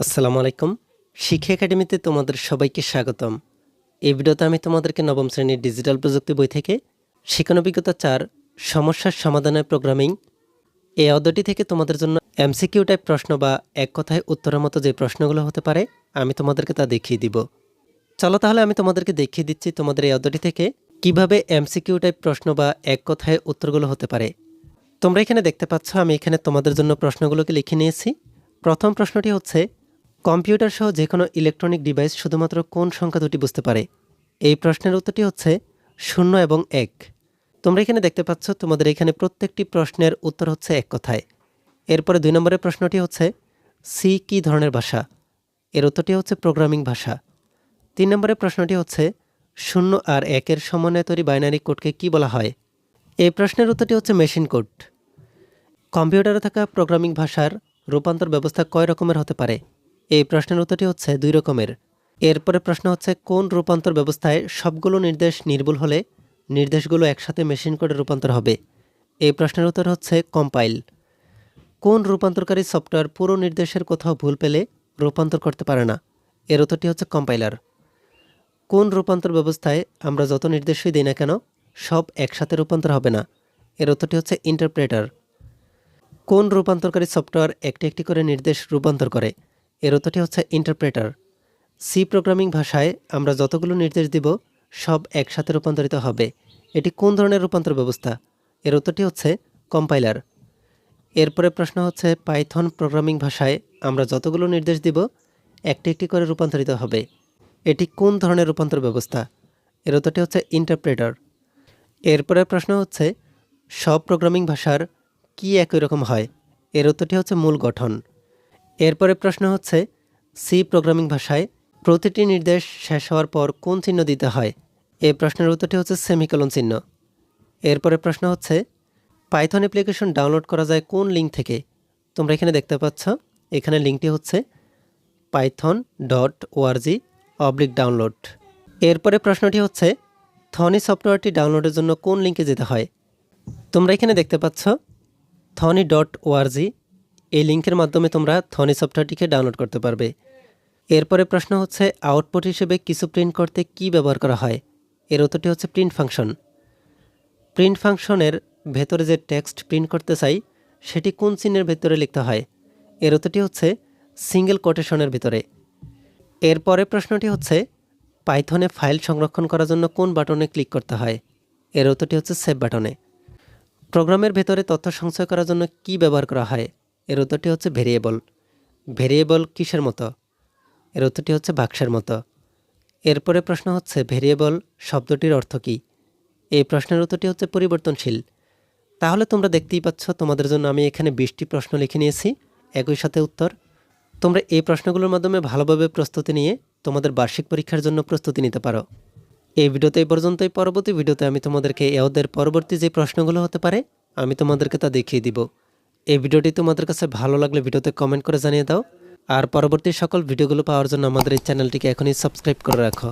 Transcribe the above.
আসসালামু আলাইকুম। শিক্ষা একাডেমিতে তোমাদের সবাইকে স্বাগতম। এই ভিডিওতে আমি তোমাদেরকে নবম শ্রেণির ডিজিটাল প্রযুক্তি বই থেকে শিক্ষানবিজ্ঞতা চার, সমস্যার সমাধানের প্রোগ্রামিং এই অধ্যায়টি থেকে তোমাদের জন্য এমসিকিউ টাইপ প্রশ্ন বা এক কথায় উত্তরের মতো যে প্রশ্নগুলো হতে পারে, আমি তোমাদেরকে তা দেখিয়ে দিব। চলো তাহলে আমি তোমাদেরকে দেখিয়ে দিচ্ছি তোমাদের এই অধ্যায়টি থেকে কীভাবে এমসিকিউ টাইপ প্রশ্ন বা এক কথায় উত্তরগুলো হতে পারে। তোমরা এখানে দেখতে পাচ্ছ, আমি এখানে তোমাদের জন্য প্রশ্নগুলোকে লিখে নিয়েছি। প্রথম প্রশ্নটি হচ্ছে কম্পিউটার সহ যে কোনো ইলেকট্রনিক ডিভাইস শুধুমাত্র কোন সংখ্যা দুটি বুঝতে পারে? এই প্রশ্নের উত্তরটি হচ্ছে শূন্য এবং এক। তোমরা এখানে দেখতে পাচ্ছ, তোমাদের এখানে প্রত্যেকটি প্রশ্নের উত্তর হচ্ছে এক কথায়। এরপরে দুই নম্বরের প্রশ্নটি হচ্ছে, সি কি ধরনের ভাষা? এর উত্তরটি হচ্ছে প্রোগ্রামিং ভাষা। তিন নম্বরের প্রশ্নটি হচ্ছে, শূন্য আর একের সমন্বয়ে তৈরি বাইনারি কোডকে কি বলা হয়? এই প্রশ্নের উত্তরটি হচ্ছে মেশিন কোড। কম্পিউটারে থাকা প্রোগ্রামিং ভাষার রূপান্তর ব্যবস্থা কয় রকমের হতে পারে? এই প্রশ্নের উত্তরটি হচ্ছে দুই রকমের। এরপরে প্রশ্ন হচ্ছে, কোন রূপান্তর ব্যবস্থায় সবগুলো নির্দেশ নির্ভুল হলে নির্দেশগুলো একসাথে মেশিন কোডে রূপান্তর হবে? এই প্রশ্নের উত্তর হচ্ছে কম্পাইল। কোন রূপান্তরকারী সফটওয়্যার পুরো নির্দেশের কোথাও ভুল পেলে রূপান্তর করতে পারে না? এর উত্তরটি হচ্ছে কম্পাইলার। কোন রূপান্তর ব্যবস্থায় আমরা যত নির্দেশই দিই না কেন, সব একসাথে রূপান্তর হবে না? এর উত্তরটি হচ্ছে ইন্টারপ্রেটার। কোন রূপান্তরকারী সফটওয়্যার একটি একটি করে নির্দেশ রূপান্তর করে? এর উত্তরটি হচ্ছে ইন্টারপ্রেটার সি প্রোগ্রামিং ভাষায় আমরা যতগুলো নির্দেশ দিব, সব একসাথে রূপান্তরিত হবে। এটি কোন ধরনের রূপান্তর ব্যবস্থা? এর উত্তরটি হচ্ছে কম্পাইলার এরপরে প্রশ্ন হচ্ছে পাইথন প্রোগ্রামিং ভাষায় আমরা যতগুলো নির্দেশ দিব, একটি একটি করে রূপান্তরিত হবে। এটি কোন ধরনের রূপান্তর ব্যবস্থা? এর উত্তরটি হচ্ছে ইন্টারপ্রেটার এরপরে প্রশ্ন হচ্ছে, সব প্রোগ্রামিং ভাষার কি একই রকম হয়? এর উত্তরটি হচ্ছে মূল গঠন। এরপরে প্রশ্ন হচ্ছে, সি প্রোগ্রামিং ভাষায় প্রতিটি নির্দেশ শেষ হওয়ার পর কোন চিহ্ন দিতে হয়? এই প্রশ্নের উত্তরটি হচ্ছে সেমিকলন চিহ্ন। এরপরে প্রশ্ন হচ্ছে, পাইথন অ্যাপ্লিকেশন ডাউনলোড করা যায় কোন লিঙ্ক থেকে? তোমরা এখানে দেখতে পাচ্ছ, এখানে লিঙ্কটি হচ্ছে Python dot org oblique download এরপরে প্রশ্নটি হচ্ছে, থনি সফটওয়্যারটি ডাউনলোডের জন্য কোন লিঙ্কে যেতে হয়? তোমরা এখানে দেখতে পাচ্ছ, থনি ডট ওআরজি এই লিঙ্কের মাধ্যমে তোমরা থনি সফটওয়্যারটিকে ডাউনলোড করতে পারবে। এরপরে প্রশ্ন হচ্ছে, আউটপুট হিসেবে কিছু প্রিন্ট করতে কি ব্যবহার করা হয়? এর উত্তরটি হচ্ছে প্রিন্ট ফাংশন। প্রিন্ট ফাংশনের ভেতরে যে টেক্সট প্রিন্ট করতে চাই, সেটি কোন চিহ্নের ভেতরে লিখতে হয়? এর উত্তরটি হচ্ছে সিঙ্গেল কোটেশনের ভিতরে। এরপরে প্রশ্নটি হচ্ছে, পাইথনে ফাইল সংরক্ষণ করার জন্য কোন বাটনে ক্লিক করতে হয়? এর উত্তরটি হচ্ছে সেভ বাটনে। প্রোগ্রামের ভেতরে তথ্য সঞ্চয় করার জন্য কি ব্যবহার করা হয়? এর উত্তরটি হচ্ছে ভেরিয়েবল। ভেরিয়েবল কিসের মতো? এর উত্তরটি হচ্ছে বাক্সের মতো। এরপরে প্রশ্ন হচ্ছে ভেরিয়েবল শব্দটির অর্থ কী? এই প্রশ্নের উত্তরটি হচ্ছে পরিবর্তনশীল। তাহলে তোমরা দেখতেই পাচ্ছ তোমাদের জন্য আমি এখানে বিশটি প্রশ্ন লিখে নিয়েছি। একই সাথে উত্তর, তোমরা এই প্রশ্নগুলোর মাধ্যমে ভালোভাবে প্রস্তুতি নিয়ে তোমাদের বার্ষিক পরীক্ষার জন্য প্রস্তুতি নিতে পারো। এই ভিডিওতে এই পর্যন্তই। পরবর্তী ভিডিওতে আমি তোমাদেরকে এওদের পরবর্তী যে প্রশ্নগুলো হতে পারে, আমি তোমাদেরকে তা দেখিয়ে দিব। এই ভিডিওটি তোমাদের কাছে ভালো লাগলে ভিডিওতে কমেন্ট করে জানিয়ে দাও। আর পরবর্তী সকল ভিডিওগুলো পাওয়ার জন্য আমাদের এই চ্যানেলটিকে এখনই সাবস্ক্রাইব করে রাখো।